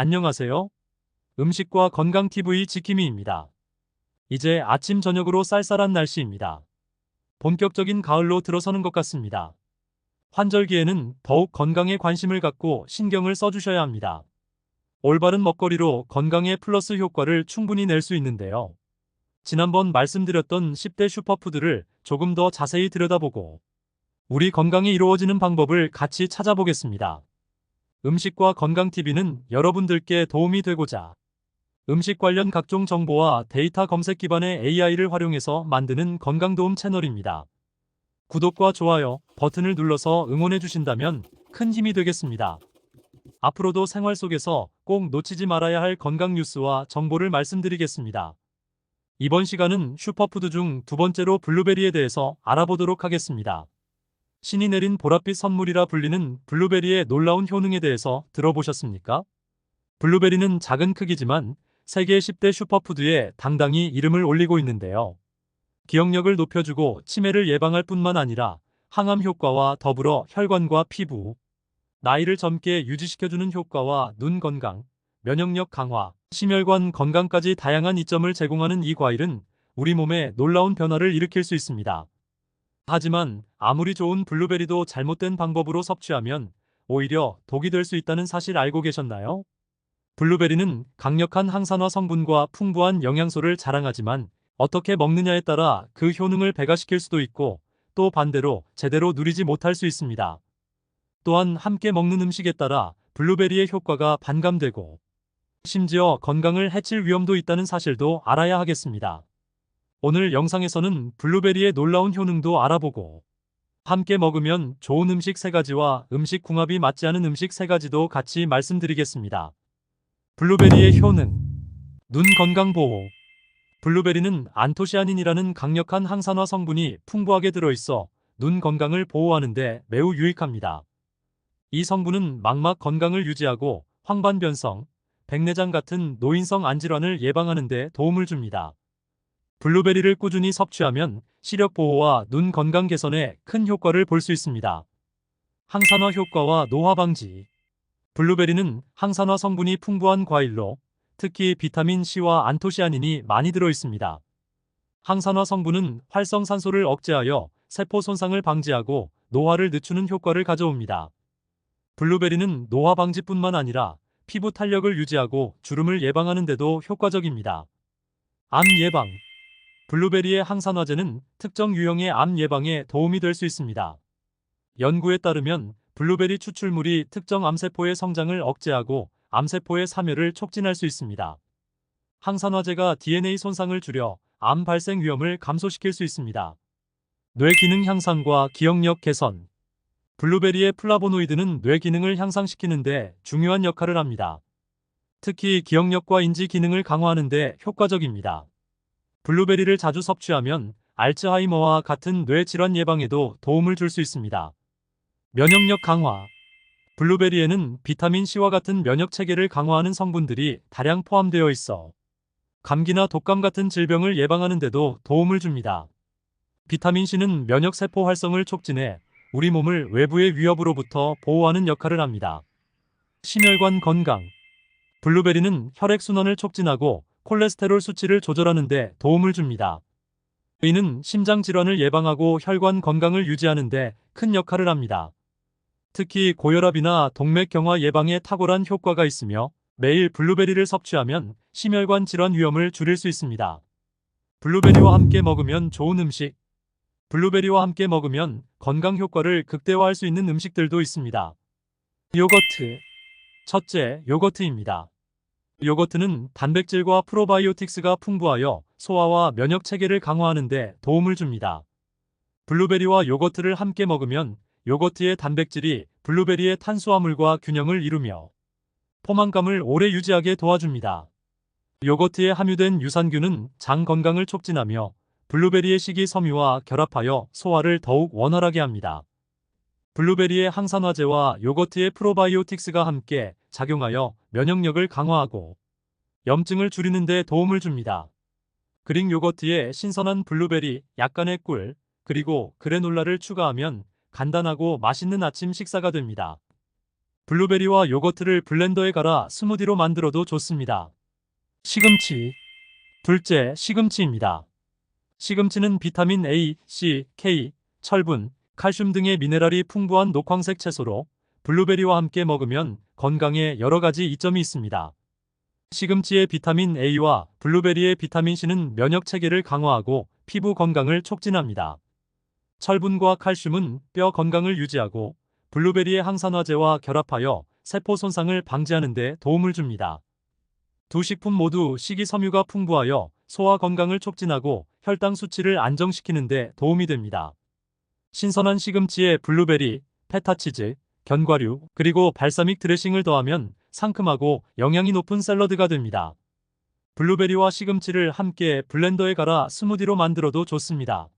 안녕하세요. 음식과 건강TV 지킴이입니다. 이제 아침 저녁으로 쌀쌀한 날씨입니다. 본격적인 가을로 들어서는 것 같습니다. 환절기에는 더욱 건강에 관심을 갖고 신경을 써주셔야 합니다. 올바른 먹거리로 건강에 플러스 효과를 충분히 낼 수 있는데요. 지난번 말씀드렸던 10대 슈퍼푸드를 조금 더 자세히 들여다보고 우리 건강이 이루어지는 방법을 같이 찾아보겠습니다. 음식과 건강TV는 여러분들께 도움이 되고자 음식 관련 각종 정보와 데이터 검색 기반의 AI를 활용해서 만드는 건강도움 채널입니다. 구독과 좋아요 버튼을 눌러서 응원해 주신다면 큰 힘이 되겠습니다. 앞으로도 생활 속에서 꼭 놓치지 말아야 할 건강 뉴스와 정보를 말씀드리겠습니다. 이번 시간은 슈퍼푸드 중 두 번째로 블루베리에 대해서 알아보도록 하겠습니다. 신이 내린 보랏빛 선물이라 불리는 블루베리의 놀라운 효능에 대해서 들어보셨습니까? 블루베리는 작은 크기지만 세계 10대 슈퍼푸드에 당당히 이름을 올리고 있는데요. 기억력을 높여주고 치매를 예방할 뿐만 아니라 항암 효과와 더불어 혈관과 피부, 나이를 젊게 유지시켜주는 효과와 눈 건강, 면역력 강화, 심혈관 건강까지 다양한 이점을 제공하는 이 과일은 우리 몸에 놀라운 변화를 일으킬 수 있습니다. 하지만 아무리 좋은 블루베리도 잘못된 방법으로 섭취하면 오히려 독이 될 수 있다는 사실 알고 계셨나요? 블루베리는 강력한 항산화 성분과 풍부한 영양소를 자랑하지만 어떻게 먹느냐에 따라 그 효능을 배가시킬 수도 있고 또 반대로 제대로 누리지 못할 수 있습니다. 또한 함께 먹는 음식에 따라 블루베리의 효과가 반감되고 심지어 건강을 해칠 위험도 있다는 사실도 알아야 하겠습니다. 오늘 영상에서는 블루베리의 놀라운 효능도 알아보고 함께 먹으면 좋은 음식 3가지와 음식 궁합이 맞지 않은 음식 3가지도 같이 말씀드리겠습니다. 블루베리의 효능 눈 건강 보호 블루베리는 안토시아닌이라는 강력한 항산화 성분이 풍부하게 들어있어 눈 건강을 보호하는데 매우 유익합니다. 이 성분은 망막 건강을 유지하고 황반변성, 백내장 같은 노인성 안질환을 예방하는 데 도움을 줍니다. 블루베리를 꾸준히 섭취하면 시력 보호와 눈 건강 개선에 큰 효과를 볼 수 있습니다. 항산화 효과와 노화 방지 블루베리는 항산화 성분이 풍부한 과일로 특히 비타민 C와 안토시아닌이 많이 들어 있습니다. 항산화 성분은 활성산소를 억제하여 세포 손상을 방지하고 노화를 늦추는 효과를 가져옵니다. 블루베리는 노화 방지뿐만 아니라 피부 탄력을 유지하고 주름을 예방하는 데도 효과적입니다. 암 예방 블루베리의 항산화제는 특정 유형의 암 예방에 도움이 될 수 있습니다. 연구에 따르면 블루베리 추출물이 특정 암세포의 성장을 억제하고 암세포의 사멸을 촉진할 수 있습니다. 항산화제가 DNA 손상을 줄여 암 발생 위험을 감소시킬 수 있습니다. 뇌 기능 향상과 기억력 개선 블루베리의 플라보노이드는 뇌 기능을 향상시키는데 중요한 역할을 합니다. 특히 기억력과 인지 기능을 강화하는 데 효과적입니다. 블루베리를 자주 섭취하면 알츠하이머와 같은 뇌 질환 예방에도 도움을 줄 수 있습니다. 면역력 강화 블루베리에는 비타민 C와 같은 면역 체계를 강화하는 성분들이 다량 포함되어 있어 감기나 독감 같은 질병을 예방하는 데도 도움을 줍니다. 비타민 C는 면역 세포 활성을 촉진해 우리 몸을 외부의 위협으로부터 보호하는 역할을 합니다. 심혈관 건강 블루베리는 혈액순환을 촉진하고 콜레스테롤 수치를 조절하는 데 도움을 줍니다. 이는 심장 질환을 예방하고 혈관 건강을 유지하는 데 큰 역할을 합니다. 특히 고혈압이나 동맥 경화 예방에 탁월한 효과가 있으며 매일 블루베리를 섭취하면 심혈관 질환 위험을 줄일 수 있습니다. 블루베리와 함께 먹으면 좋은 음식 블루베리와 함께 먹으면 건강 효과를 극대화할 수 있는 음식들도 있습니다. 요거트 첫째, 요거트입니다. 요거트는 단백질과 프로바이오틱스가 풍부하여 소화와 면역 체계를 강화하는 데 도움을 줍니다. 블루베리와 요거트를 함께 먹으면 요거트의 단백질이 블루베리의 탄수화물과 균형을 이루며 포만감을 오래 유지하게 도와줍니다. 요거트에 함유된 유산균은 장 건강을 촉진하며 블루베리의 식이섬유와 결합하여 소화를 더욱 원활하게 합니다. 블루베리의 항산화제와 요거트의 프로바이오틱스가 함께 작용하여 면역력을 강화하고 염증을 줄이는 데 도움을 줍니다. 그릭 요거트에 신선한 블루베리, 약간의 꿀, 그리고 그래놀라를 추가하면 간단하고 맛있는 아침 식사가 됩니다. 블루베리와 요거트를 블렌더에 갈아 스무디로 만들어도 좋습니다. 시금치. 둘째, 시금치입니다. 시금치는 비타민 A, C, K, 철분, 칼슘 등의 미네랄이 풍부한 녹황색 채소로 블루베리와 함께 먹으면 건강에 여러 가지 이점이 있습니다. 시금치의 비타민 A와 블루베리의 비타민 C는 면역 체계를 강화하고 피부 건강을 촉진합니다. 철분과 칼슘은 뼈 건강을 유지하고 블루베리의 항산화제와 결합하여 세포 손상을 방지하는 데 도움을 줍니다. 두 식품 모두 식이섬유가 풍부하여 소화 건강을 촉진하고 혈당 수치를 안정시키는 데 도움이 됩니다. 신선한 시금치에 블루베리, 페타치즈, 견과류, 그리고 발사믹 드레싱을 더하면 상큼하고 영양이 높은 샐러드가 됩니다. 블루베리와 시금치를 함께 블렌더에 갈아 스무디로 만들어도 좋습니다.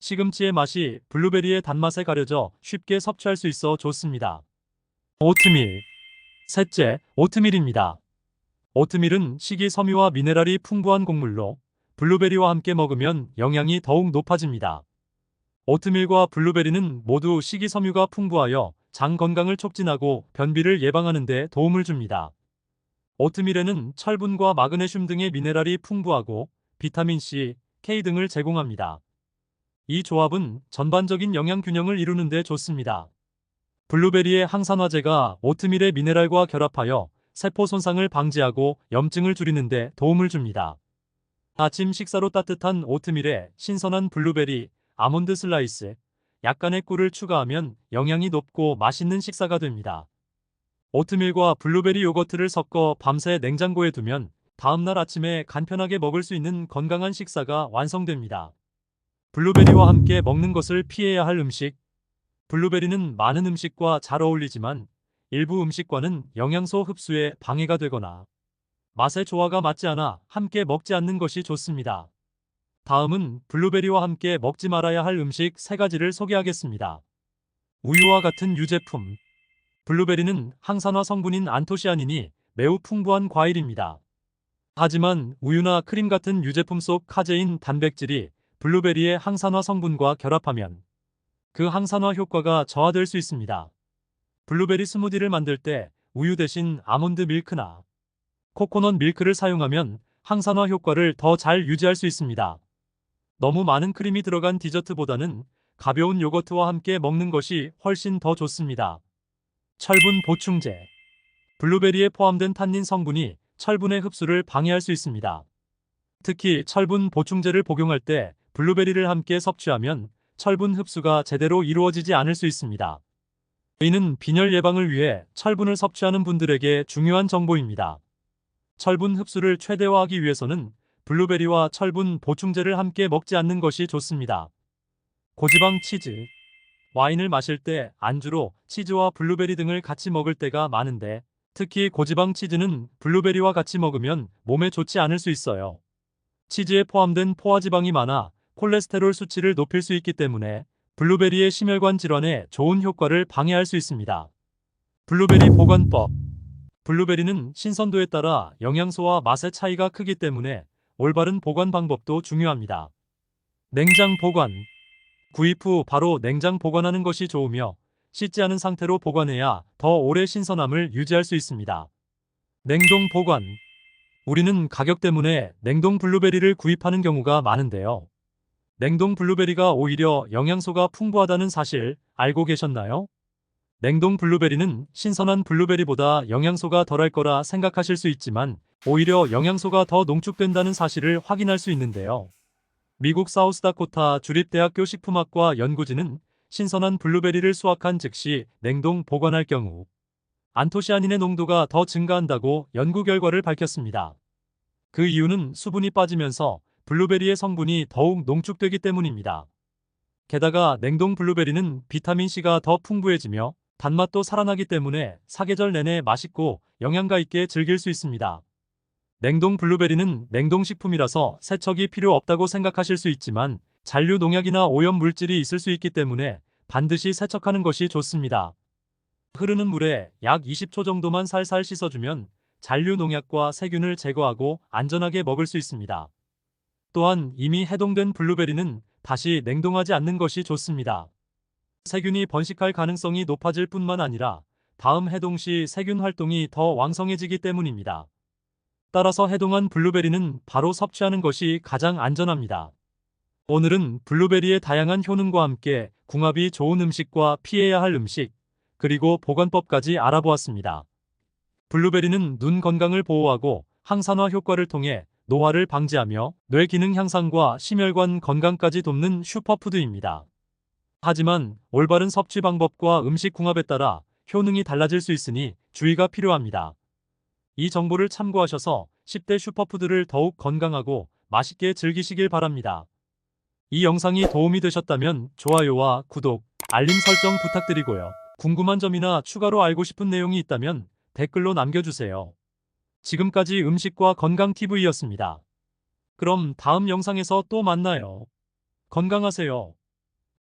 시금치의 맛이 블루베리의 단맛에 가려져 쉽게 섭취할 수 있어 좋습니다. 오트밀. 셋째, 오트밀입니다. 오트밀은 식이섬유와 미네랄이 풍부한 곡물로 블루베리와 함께 먹으면 영양이 더욱 높아집니다. 오트밀과 블루베리는 모두 식이섬유가 풍부하여 장 건강을 촉진하고 변비를 예방하는 데 도움을 줍니다. 오트밀에는 철분과 마그네슘 등의 미네랄이 풍부하고 비타민 C, K 등을 제공합니다. 이 조합은 전반적인 영양 균형을 이루는 데 좋습니다. 블루베리의 항산화제가 오트밀의 미네랄과 결합하여 세포 손상을 방지하고 염증을 줄이는 데 도움을 줍니다. 아침 식사로 따뜻한 오트밀에 신선한 블루베리, 아몬드 슬라이스, 약간의 꿀을 추가하면 영양이 높고 맛있는 식사가 됩니다. 오트밀과 블루베리 요거트를 섞어 밤새 냉장고에 두면 다음날 아침에 간편하게 먹을 수 있는 건강한 식사가 완성됩니다. 블루베리와 함께 먹는 것을 피해야 할 음식. 블루베리는 많은 음식과 잘 어울리지만 일부 음식과는 영양소 흡수에 방해가 되거나 맛의 조화가 맞지 않아 함께 먹지 않는 것이 좋습니다. 다음은 블루베리와 함께 먹지 말아야 할 음식 3가지를 소개하겠습니다. 우유와 같은 유제품. 블루베리는 항산화 성분인 안토시아닌이 매우 풍부한 과일입니다. 하지만 우유나 크림 같은 유제품 속 카제인 단백질이 블루베리의 항산화 성분과 결합하면 그 항산화 효과가 저하될 수 있습니다. 블루베리 스무디를 만들 때 우유 대신 아몬드 밀크나 코코넛 밀크를 사용하면 항산화 효과를 더 잘 유지할 수 있습니다. 너무 많은 크림이 들어간 디저트보다는 가벼운 요거트와 함께 먹는 것이 훨씬 더 좋습니다. 철분 보충제. 블루베리에 포함된 탄닌 성분이 철분의 흡수를 방해할 수 있습니다. 특히 철분 보충제를 복용할 때 블루베리를 함께 섭취하면 철분 흡수가 제대로 이루어지지 않을 수 있습니다. 이는 빈혈 예방을 위해 철분을 섭취하는 분들에게 중요한 정보입니다. 철분 흡수를 최대화하기 위해서는 블루베리와 철분 보충제를 함께 먹지 않는 것이 좋습니다. 고지방 치즈. 와인을 마실 때 안주로 치즈와 블루베리 등을 같이 먹을 때가 많은데 특히 고지방 치즈는 블루베리와 같이 먹으면 몸에 좋지 않을 수 있어요. 치즈에 포함된 포화지방이 많아 콜레스테롤 수치를 높일 수 있기 때문에 블루베리의 심혈관 질환에 좋은 효과를 방해할 수 있습니다. 블루베리 보관법. 블루베리는 신선도에 따라 영양소와 맛의 차이가 크기 때문에 올바른 보관 방법도 중요합니다. 냉장 보관. 구입 후 바로 냉장 보관하는 것이 좋으며 씻지 않은 상태로 보관해야 더 오래 신선함을 유지할 수 있습니다. 냉동 보관. 우리는 가격 때문에 냉동 블루베리를 구입하는 경우가 많은데요. 냉동 블루베리가 오히려 영양소가 풍부하다는 사실 알고 계셨나요? 냉동 블루베리는 신선한 블루베리보다 영양소가 덜할 거라 생각하실 수 있지만 오히려 영양소가 더 농축된다는 사실을 확인할 수 있는데요. 미국 사우스다코타 주립대학교 식품학과 연구진은 신선한 블루베리를 수확한 즉시 냉동 보관할 경우 안토시아닌의 농도가 더 증가한다고 연구 결과를 밝혔습니다. 그 이유는 수분이 빠지면서 블루베리의 성분이 더욱 농축되기 때문입니다. 게다가 냉동 블루베리는 비타민C가 더 풍부해지며 단맛도 살아나기 때문에 사계절 내내 맛있고 영양가 있게 즐길 수 있습니다. 냉동 블루베리는 냉동식품이라서 세척이 필요 없다고 생각하실 수 있지만 잔류 농약이나 오염 물질이 있을 수 있기 때문에 반드시 세척하는 것이 좋습니다. 흐르는 물에 약 20초 정도만 살살 씻어주면 잔류 농약과 세균을 제거하고 안전하게 먹을 수 있습니다. 또한 이미 해동된 블루베리는 다시 냉동하지 않는 것이 좋습니다. 세균이 번식할 가능성이 높아질 뿐만 아니라 다음 해동 시 세균 활동이 더 왕성해지기 때문입니다. 따라서 해동한 블루베리는 바로 섭취하는 것이 가장 안전합니다. 오늘은 블루베리의 다양한 효능과 함께 궁합이 좋은 음식과 피해야 할 음식, 그리고 보관법까지 알아보았습니다. 블루베리는 눈 건강을 보호하고 항산화 효과를 통해 노화를 방지하며 뇌 기능 향상과 심혈관 건강까지 돕는 슈퍼푸드입니다. 하지만 올바른 섭취 방법과 음식 궁합에 따라 효능이 달라질 수 있으니 주의가 필요합니다. 이 정보를 참고하셔서 10대 슈퍼푸드를 더욱 건강하고 맛있게 즐기시길 바랍니다. 이 영상이 도움이 되셨다면 좋아요와 구독, 알림 설정 부탁드리고요. 궁금한 점이나 추가로 알고 싶은 내용이 있다면 댓글로 남겨주세요. 지금까지 음식과 건강TV였습니다. 그럼 다음 영상에서 또 만나요. 건강하세요.